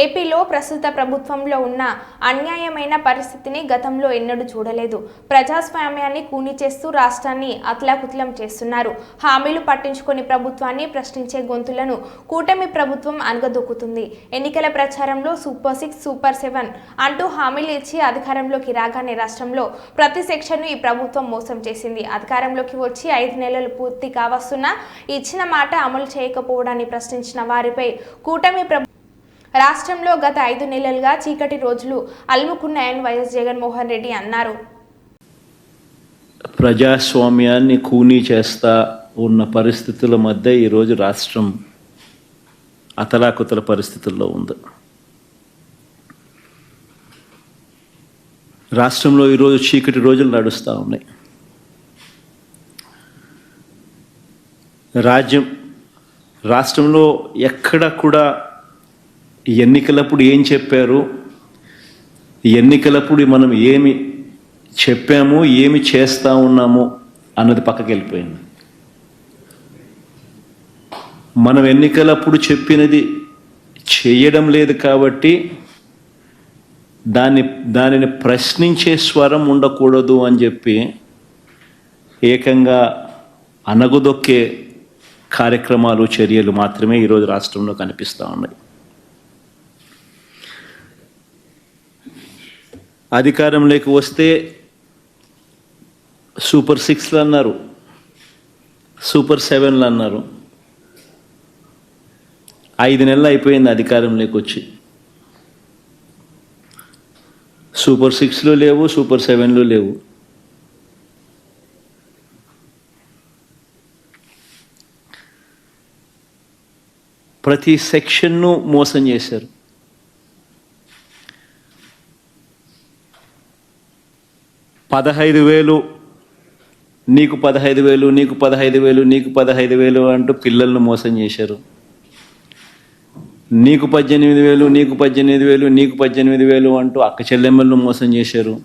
ఏపీలో ప్రస్తుత ప్రభుత్వంలో ఉన్న అన్యాయమైన పరిస్థితిని గతంలో ఎన్నడూ చూడలేదు. ప్రజాస్వామ్యాన్ని కూని చేస్తూ రాష్ట్రాన్ని అతలాకుతలం చేస్తున్నారు. హామీలు పట్టించుకొని ప్రభుత్వాన్ని ప్రశ్నించే గొంతులను కూటమి ప్రభుత్వం అనగదొక్కుతుంది ఎన్నికల ప్రచారంలో సూపర్ సిక్స్ సూపర్ సెవెన్ అంటూ హామీలు ఇచ్చి అధికారంలోకి రాగానే రాష్ట్రంలో ప్రతి సెక్షన్ను ఈ ప్రభుత్వం మోసం చేసింది. అధికారంలోకి వచ్చి ఐదు నెలలు పూర్తి కావస్తున్నా ఇచ్చిన మాట అమలు చేయకపోవడాన్ని ప్రశ్నించిన వారిపై కూటమి ప్రభు రాష్ట్రంలో గత ఐదు నెలలుగా చీకటి రోజులు అలుముకున్నాయని వైఎస్ జగన్మోహన్ రెడ్డి అన్నారు. ప్రజాస్వామ్యాన్ని కూనీ చేస్తా ఉన్న పరిస్థితుల మధ్య ఈరోజు రాష్ట్రం అతలాకుతల పరిస్థితుల్లో ఉంది. రాష్ట్రంలో ఈరోజు చీకటి రోజులు నడుస్తూ ఉన్నాయి. రాజ్యం రాష్ట్రంలో ఎక్కడ కూడా ఎన్నికలప్పుడు ఏం చెప్పారు? ఎన్నికలప్పుడు మనం ఏమి చెప్పాము ఏమి చేస్తూ ఉన్నాము అన్నది పక్కకి వెళ్ళిపోయింది. మనం ఎన్నికలప్పుడు చెప్పినది చేయడం లేదు కాబట్టి దాన్ని దానిని ప్రశ్నించే స్వరం ఉండకూడదు అని చెప్పి ఏకంగా అనగుదొక్కే కార్యక్రమాలు చర్యలు మాత్రమే ఈరోజు రాష్ట్రంలో కనిపిస్తూ ఉన్నాయి. అధికారంలోకి వస్తే సూపర్ సిక్స్లు అన్నారు. సూపర్ సెవెన్లు అన్నారు. ఐదు నెలలు అయిపోయింది అధికారంలోకి వచ్చి. సూపర్ సిక్స్లు లేవు సూపర్ సెవెన్లు లేవు. ప్రతి సెక్షన్ను మోసం చేశారు. పదహైదు వేలు నీకు పదహైదు వేలు నీకు పదహైదు వేలు నీకు పదహైదు వేలు అంటూ పిల్లలను మోసం చేశారు. నీకు పద్దెనిమిది వేలు నీకు పద్దెనిమిది వేలు నీకు పద్దెనిమిది వేలు అంటూ అక్క చెల్లెమ్మలను మోసం చేశారు.